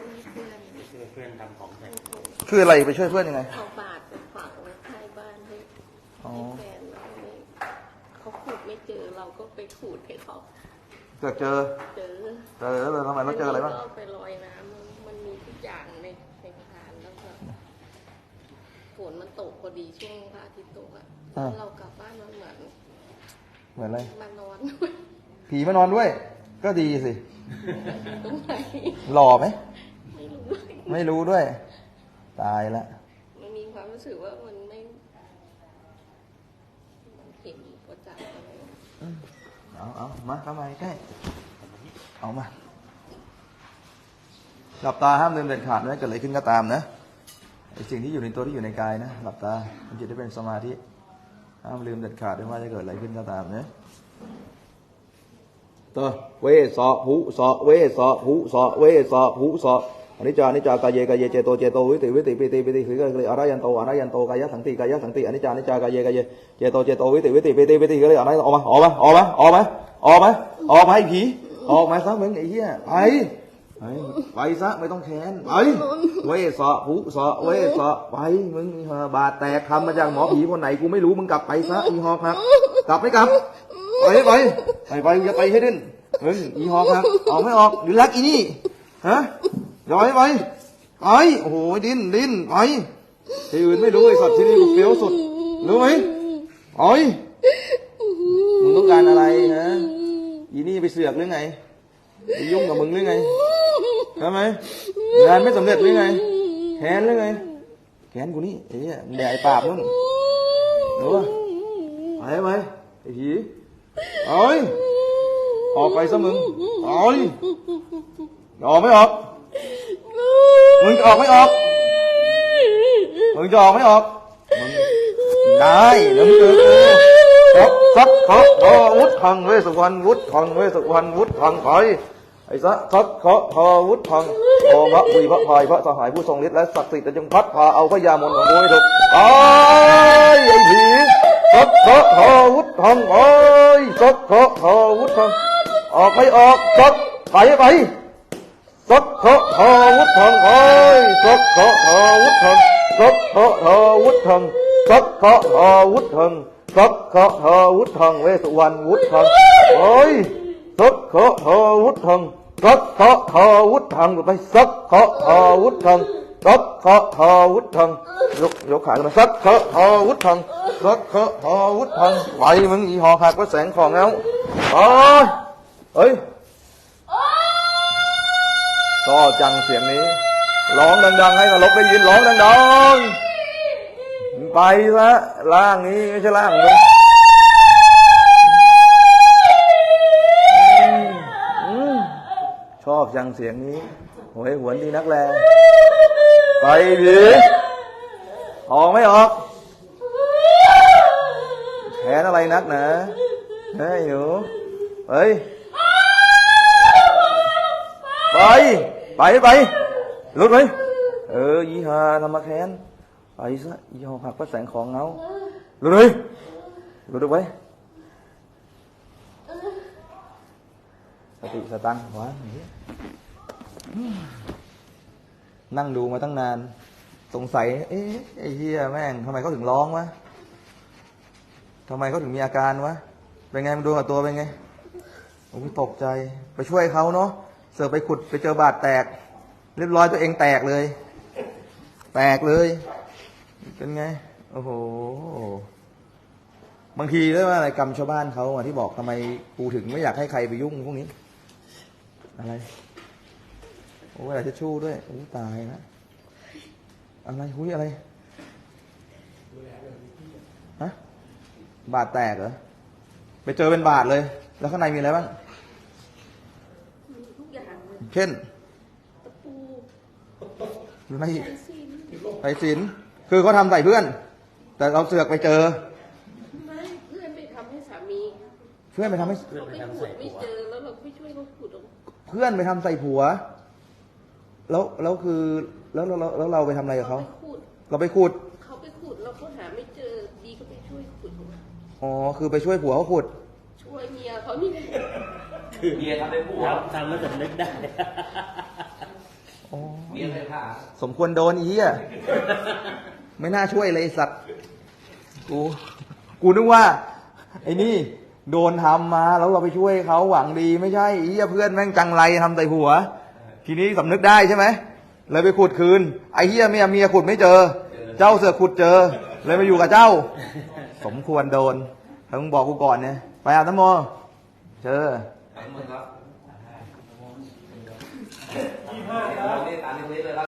ช่วยเพื่อนช่วยเพื่อนทำของใส่คืออะไรไปช่วยเพื่อนยังไงเอาบาทไปฝากไว้ท้ายบ้านให้อ๋อให้แฟนเราเนี่ยเขาขูดไม่เจอเราก็ไปขูดให้เขาเจอเจอเจอเจอแล้วทำไมเราเจออะไรบ้าง ก็ไปลอยน้ำมันมันมีทุกอย่างในในทานแล้วก็ฝนมันตกพอดีช่วงพระอาทิตย์ตกอะแล้วเรากลับบ้านมันเหมือนเหมือนอะไร มานอนด้วยผีมานอนด้วย ก็ดีสิตรงไหนหล่อไหมไม่รู้ ไม่รู้ด้วย ตายละ มันมีความรู้สึกว่ามันไม่มันเห็นประจักษ์อะไรเอาเอามาเข้ามาใกล้เอามาหลับตาห้ามลืมเด็ดขาดนะเกิดอะไรขึ้นก็ตามนะไอสิ่งที่อยู่ในตัวที่อยู่ในกายนะหลับตามันจะได้เป็นสมาธิห้ามลืมเด็ดขาดไม่ว่าจะเกิดอะไรขึ้นก็ตามนะตัวเวสะหุสะเวสะหุสะเวสะหุสะ อนิจจานิจจากายเยกายเยเจโตเจโตวิติวิติปิติปิติคือก็คืออรยันโตอรยันโตกายสังติกายสังติอนิจจานิจจากายเยกายเยเจโตเจโตวิติวิติปิติปิติคืออรยันออกมาออกมาออกมาออกมาออกมาออกมาไอ้ผีออกมาซะมึงไอ้เหี้ยไปไปไปซะไม่ต้องแค้นไปเวสะหุสะเวสะไปมึงบาดแตกทำมาจากหมอผีคนไหนกูไม่รู้มึงกลับไปซะอีหอกครับกลับไม่กลับไปไปไปไปอย่าไปให้ดิ้นมึงอีหอกครับออกไม่ออกหรือรักอีนี่ฮะ ย้อยไปไปไปโอ้โหดิ้นดิ้นไปที่อื่นไม่รู้ไอ้สัตว์ที่นี่กูเฟี้ยวสุดรู้ไหมไปมึงต้องการอะไรฮะอีนี่ไปเสือกหรือไงไปยุ่งกับมึงหรือไงใช่ไหมงานไม่สำเร็จหรือไงแค้นหรือไงแค้นกูนี่ไอ้เหี้ยมึงแดกไอ้ปราบมึงรู้ป่ะไปไปไอ้ผีเอ้ออกไปซะมึงเอ้ออกไม่ออก มึงจะออกไม่ออก มึงจะออกไม่ออก มึงได้เดี๋ยวมึงเจอกูซักซักเคาะทอวุฒทังเวสุวรรณวุฒทังเวสุวรรณวุฒทังถอยไอ้ซักซักเคาะทอวุฒทังโอพระวีพระพายพระสหายผู้ทรงฤทธิ์และศักดิ์สิทธิ์จะจงพัดพาเอาพระยามนของกูให้ถูกไอ้ยไอ้ผีซักเคาะทอวุฒทังไอ้ยซักเคาะทอวุฒทังออกไม่ออกซักไปไป สักเคาะทวุฒังเอ้ยสักเคาะทวุฒังสักเคาะทวุฒังสักเคาะทวุฒังสักเคาะทวุฒังเวสุวรรณวุฒังเอ้ยสักเคาะทวุฒังสักเคาะทวุฒังไปสักเคาะทวุฒังสักเคาะทวุฒังยกยกขาขึ้นมาสักเคาะทวุฒังสักเคาะทวุฒังไหวมึงอีหอหักว่าแสงของเงาเอ้ยเอ้ย ก็จังเสียงนี้ ร้องดัง ๆ ให้นรกได้ยินร้องดังๆไปซะล่างนี้ไม่ใช่ล่างนี้อืมอืมชอบจังเสียงนี้โหยหวนดีนักแลไปผีออกไม่ออกแขนอะไรนักหนะเฮ้ยหนูเฮ้ย ไป ไปไปลุดไปเออยีหาทำมาแค้นไปซะยีหอหักพระแสงของเงาลุดไปลุดไปสติสตังวะเหี้นั่งดูมาตั้งนาน สงสัย เอ๊ะไอ้เฮียแม่งทำไมเขาถึงร้องวะทำไมเขาถึงมีอาการวะ เป็นไงมันดูกับตัวเป็นไงโอ้ยตกใจ ไปช่วยเขาเนาะ เสือกไปขุดไปเจอบาดแตก เรียบร้อยตัวเองแตกเลย แตกเลย เป็นไง โอ้โห บางทีเรียกว่าอะไรกรรมชาวบ้านเขาอะที่บอกทำไมกูถึงไม่อยากให้ใครไปยุ่งพวกนี้ อะไร โอ้ยอะไรจะชู่ด้วยโอ้ตายนะอะไรหุยอะไรฮะบาดแตกเหรอไปเจอเป็นบาดเลย แล้วข้างในมีอะไรบ้าง เลยเช่นตะปูอยู่ในไอซินไอสิน คือเขาทำใส่เพื่อน แต่เราเสือกไปเจอ ไม่เพื่อนไปทำให้สามีเพื่อนไปทำให้เพื่อนเขาไปไปทำขุใส่ดไม่หัวเจอแล้วเราก็ไปช่วยเขาขุดออกมาเพื่อนไปทำใส่ผัว แล้วแล้วคือแล้วแล้วแล้วแล้วเราไปทำอะไรกับเขา ไปขุดเราไปขุด เขาไปขุดเราก็หาไม่เจอดีก็ไปช่วยขุดออกมาอ๋อ คือไปช่วยผัวเขาขุด ช่วยเมียเขานี่ คือเมียทำได้ผัวทำแล้วสำนึกได้โอ้เมียเลยค่ะสมควรโดนอีอะไม่น่าช่วยเลยไอ้สัตว์กูกูนึกว่า ไอ้นี่ โดนทำมาแล้วเราไปช่วยเขาหวังดีไม่ใช่อีอะเพื่อนแม่งจังไรทำใส่หัว ทีนี้สำนึกได้ใช่ไหมเลยไปขุดคืน ไอ้เฮียเมียเมียขุดไม่เจอ เจ้าเสือกขุดเจอ เลยมาอยู่กับเจ้า สมควรโดนถ้ามึงบอกกูก่อนเนี่ยไปอาบน้ำมนต์เจอ ขอบคุณครับยี่ห้าครับนี่ตามนี้เลยครับ